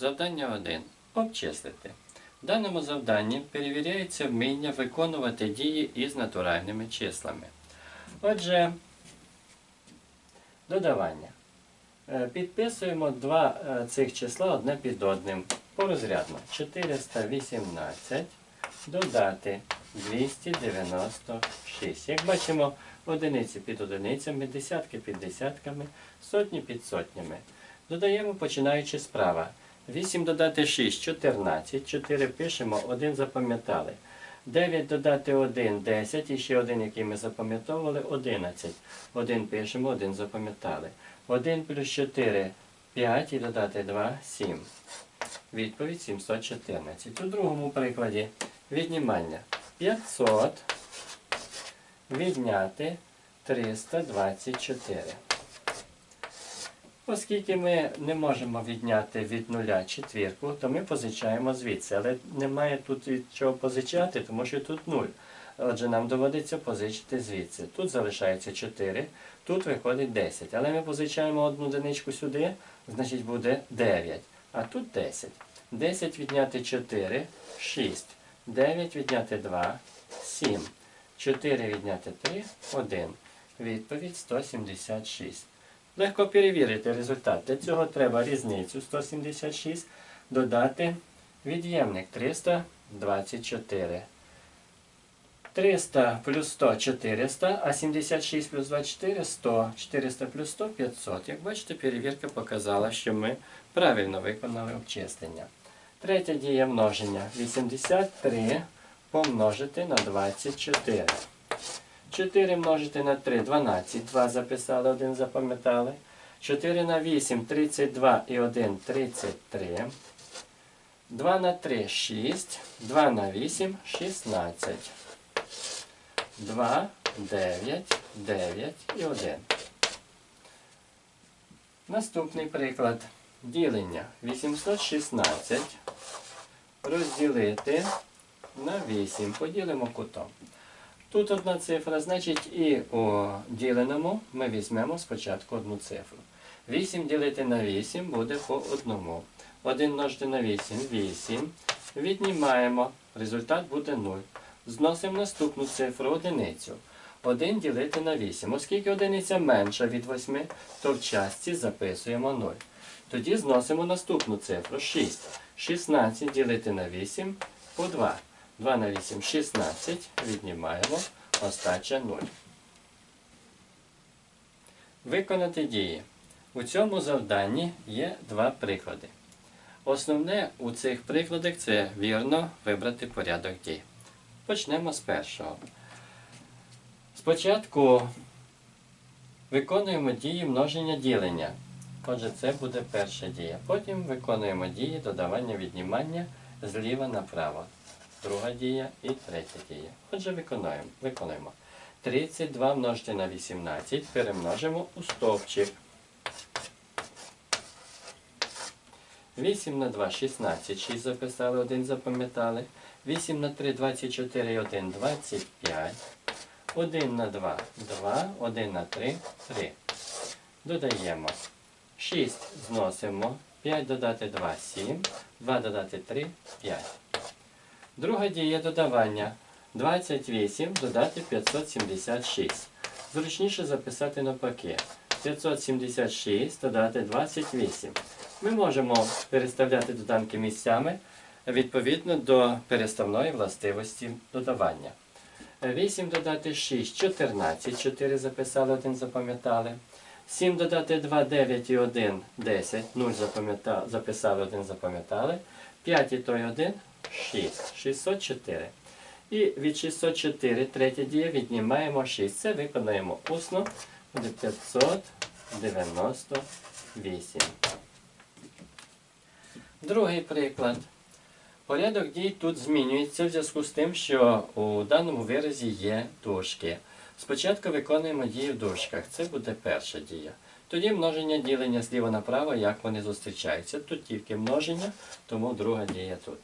Завдання 1. Обчислити. В даному завданні перевіряється вміння виконувати дії із натуральними числами. Отже, додавання. Е, Підписуємо два е, цих числа одне під одним. Порозрядно. 418 додати 296. Як бачимо, одиниці під одиницями, десятки під десятками, сотні під сотнями. Додаємо, починаючи справа. 8 додати 6 14. 4 пишемо, 1 запам'ятали. 9 додати 1 10 і ще один, який ми запам'ятовували, 11. 1 пишемо, 1 запам'ятали. 1 плюс 4 5 і додати 2 7. Відповідь 714. У другому прикладі віднімання 500 відняти 324. Оскільки ми не можемо відняти від нуля четвірку, то ми позичаємо звідси. Але немає тут від чого позичати, тому що тут 0. Отже, нам доводиться позичити звідси. Тут залишається 4, тут виходить 10. Але ми позичаємо одну одиничку сюди, значить буде 9. А тут 10. 10 відняти 4 6. 9 відняти 2 7. 4 відняти 3 1. Відповідь 176. Легко перевірити результат. Для цього треба різницю 176 додати від'ємник 324. 300 плюс 100 400, а 76 плюс 24 100. 400 плюс 100 500. Як бачите, перевірка показала, що ми правильно виконали обчислення. Третя дія множення. 83 помножити на 24. 4 множити на 3 12. 2 записали, 1 запам'ятали. 4 на 8 32 і 1 33. 2 на 3 6. 2 на 8 16. 2, 9, 9 і 1. Наступний приклад. Ділення 816 розділити на 8. Поділимо кутом. Тут одна цифра, значить і у діленому ми візьмемо спочатку одну цифру. 8 ділити на 8 буде по одному. 1 множити на 8 8. Віднімаємо. Результат буде 0. Зносимо наступну цифру одиницю. 1 ділити на 8. Оскільки одиниця менша від 8, то в частці записуємо 0. Тоді зносимо наступну цифру 6. 16 ділити на 8 по 2. 2 на 8 16. Віднімаємо. Остача 0. Виконати дії. У цьому завданні є два приклади. Основне у цих прикладах це вірно вибрати порядок дій. Почнемо з першого. Спочатку виконуємо дії множення ділення. Отже, це буде перша дія. Потім виконуємо дії додавання віднімання зліва направо. Друга дія і третя дія. Отже, виконуємо. виконуємо. 32 множити на 18 перемножимо у стовпчик. 8 на 2 16, 6 записали, 1 запам'ятали. 8 на 3 24 1 25. 1 на 2 2, 1 на 3 3. Додаємо. 6 зносимо. 5 додати 2 7. 2 додати 3 5. Друга дія додавання. 28 додати 576. Зручніше записати навпаки. 576 додати 28. Ми можемо переставляти доданки місцями відповідно до переставної властивості додавання. 8 додати 6, 14, 4 записали, 1 запам'ятали. 7 додати 2, 9 і 1, 10, 0 записали, 1 запам'ятали. 5 і той 1, 6, 604. І від 604 третя дія віднімаємо 6. Це виконаємо усно. Буде 598. Другий приклад. Порядок дій тут змінюється в зв'язку з тим, що у даному виразі є дужки. Спочатку виконуємо дії в дужках. Це буде перша дія. Тоді множення ділення зліва направо, як вони зустрічаються. Тут тільки множення, тому друга дія тут.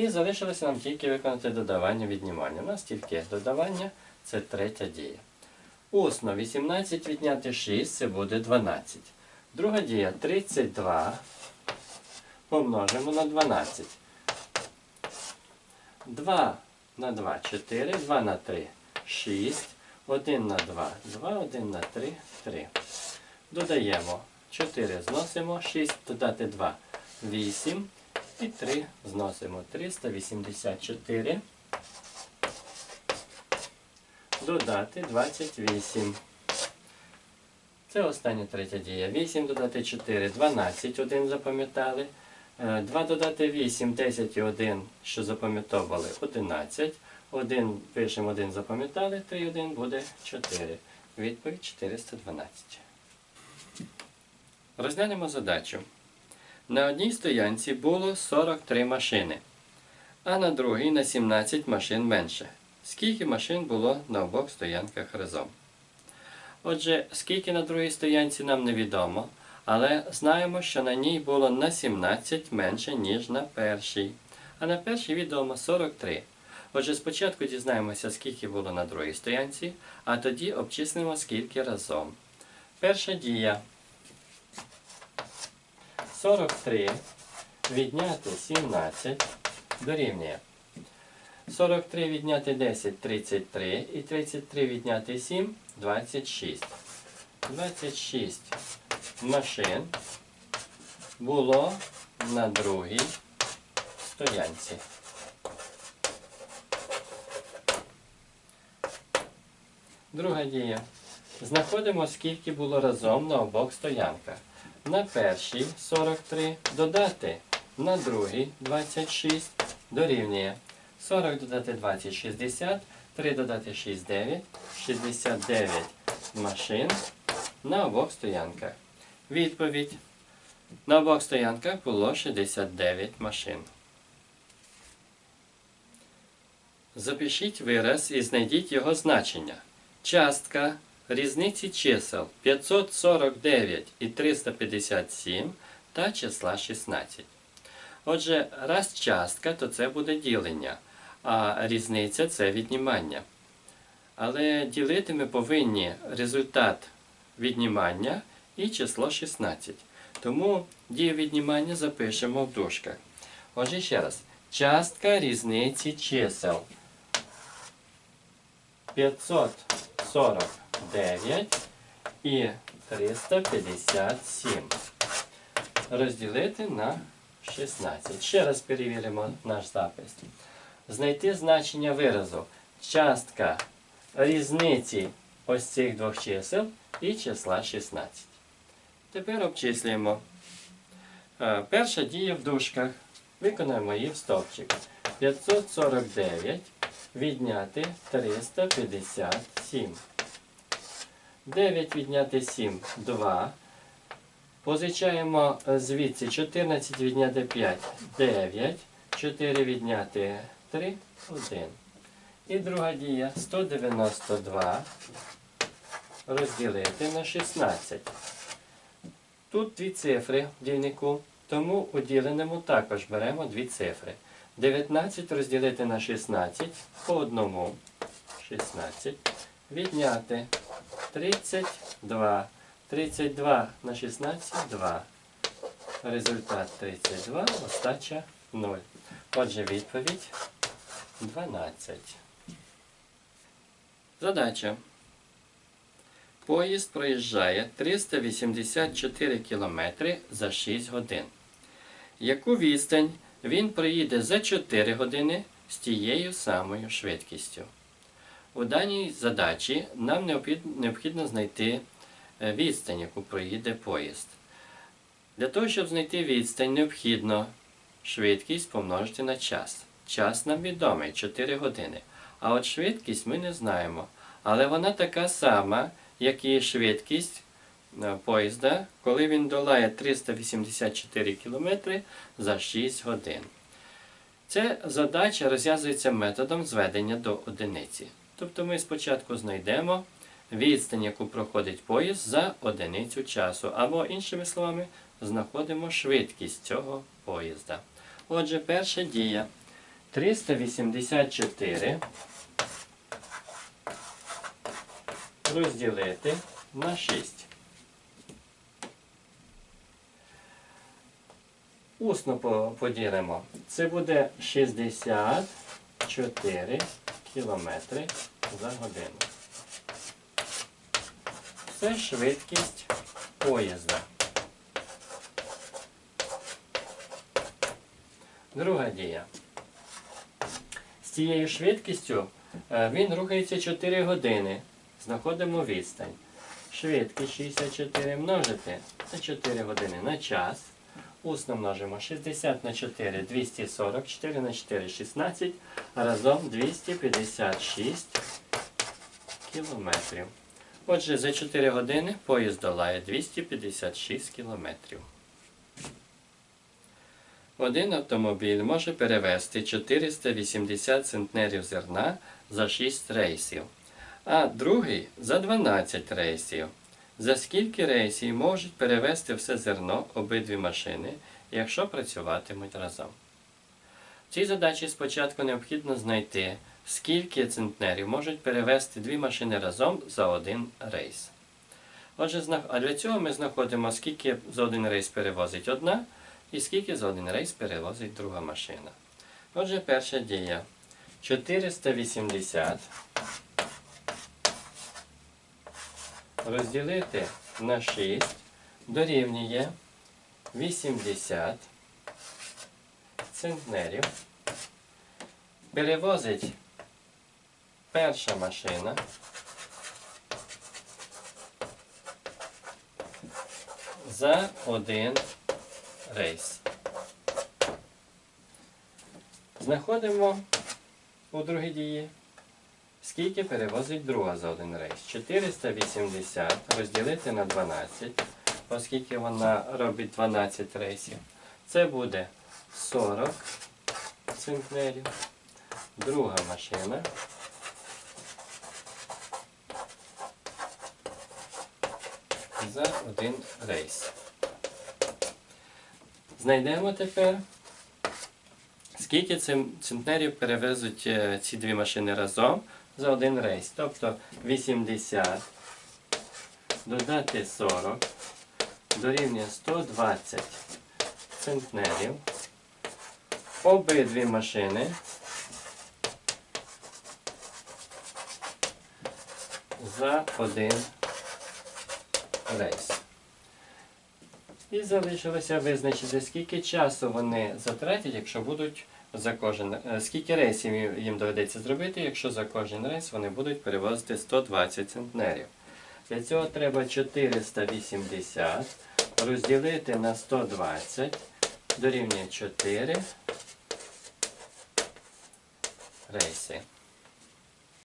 І залишилося нам тільки виконати додавання віднімання. У нас тільки додавання це третя дія. Усно 18 відняти 6 це буде 12. Друга дія 32 помножимо на 12. 2 на 2 4, 2 на 3 6, 1 на 2 2, 1 на 3 3. Додаємо 4 зносимо, 6 додати 2 8 і 3 зносимо 384. Додати 28. Це остання третя дія. 8 додати 4, 12, 1 запам'ятали. 2 додати 8, 10 і 1, що запам'ятовували, 11. 1 пишемо 1 запам'ятали, 3 1 буде 4. Відповідь 412. Розглянемо задачу. На одній стоянці було 43 машини, а на другій на 17 машин менше. Скільки машин було на обох стоянках разом? Отже, скільки на другій стоянці нам невідомо, але знаємо, що на ній було на 17 менше, ніж на першій. А на першій відомо 43. Отже, спочатку дізнаємося, скільки було на другій стоянці, а тоді обчислимо, скільки разом. Перша дія. 43 відняти 17 дорівнює. 43 відняти 10 33 і 33 відняти 7 26. 26 машин було на другій стоянці. Друга дія. Знаходимо, скільки було разом на обох стоянках. На першій 43 додати на другій 26 дорівнює 40 додати 20 60, 3 додати 6 9, 69 машин на обох стоянках. Відповідь. На обох стоянках було 69 машин. Запишіть вираз і знайдіть його значення. Частка різниці чисел 549 і 357 та числа 16. Отже, раз частка, то це буде ділення, а різниця це віднімання. Але ділити ми повинні результат віднімання і число 16. Тому дію віднімання запишемо в дужках. Отже, ще раз. Частка різниці чисел 549 і 357. Розділити на 16. Ще раз перевіримо наш запис. Знайти значення виразу. Частка різниці ось цих двох чисел і числа 16. Тепер обчислюємо. Е, Перша дія в дужках. Виконаємо її в стовпчик. 549 відняти 357. 9 відняти 7 2. Позичаємо е, звідси 14 відняти 5 9. 4 відняти 3 1. І друга дія 192 розділити на 16. Тут дві цифри в дільнику, тому у діленому також беремо дві цифри. 19 розділити на 16 по одному. 16. Відняти 32. 32 на 16 2. Результат 32, остача 0. Отже, відповідь 12. Задача. Поїзд проїжджає 384 км за 6 годин. Яку відстань він проїде за 4 години з тією самою швидкістю? У даній задачі нам необхідно знайти е, відстань, яку проїде поїзд. Для того, щоб знайти відстань, необхідно швидкість помножити на час. Час нам відомий 4 години. А от швидкість ми не знаємо. Але вона така сама, як і швидкість е, поїзда, коли він долає 384 км за 6 годин. Ця задача розв'язується методом зведення до одиниці. Тобто ми спочатку знайдемо відстань, яку проходить поїзд за одиницю часу, або, іншими словами, знаходимо швидкість цього поїзда. Отже, перша дія 384 розділити на 6. Усно поділимо. Це буде 64 кілометри за годину. Це швидкість поїзда. Друга дія. З цією швидкістю е, він рухається 4 години. Знаходимо відстань. Швидкість 64 множити на 4 години на час. Усно множимо 60 на 4 240, 4 на 4 16, разом 256 кілометрів. Отже, за 4 години поїзд долає 256 кілометрів. Один автомобіль може перевезти 480 центнерів зерна за 6 рейсів, а другий за 12 рейсів. За скільки рейсів можуть перевезти все зерно обидві машини, якщо працюватимуть разом? В цій задачі спочатку необхідно знайти, скільки центнерів можуть перевезти дві машини разом за один рейс. Отже, а для цього ми знаходимо, скільки за один рейс перевозить одна і скільки за один рейс перевозить друга машина. Отже, перша дія. 480 розділити на 6 дорівнює 80 центнерів. Перевозить перша машина за один рейс. Знаходимо у другій дії, скільки перевозить друга за один рейс. 480 розділити на 12, оскільки вона робить 12 рейсів. Це буде 40 центнерів. Друга машина. За один рейс. Знайдемо тепер, скільки цим центнерів перевезуть е, ці дві машини разом за один рейс. Тобто 80 додати 40 дорівнює 120 центнерів. Обидві машини за один рейс. І залишилося визначити, скільки часу вони затратять, якщо будуть за кожен, е, скільки рейсів їм- доведеться зробити, якщо за кожен рейс вони будуть перевозити 120 центнерів. Для цього треба 480 розділити на 120 дорівнює 4 рейси.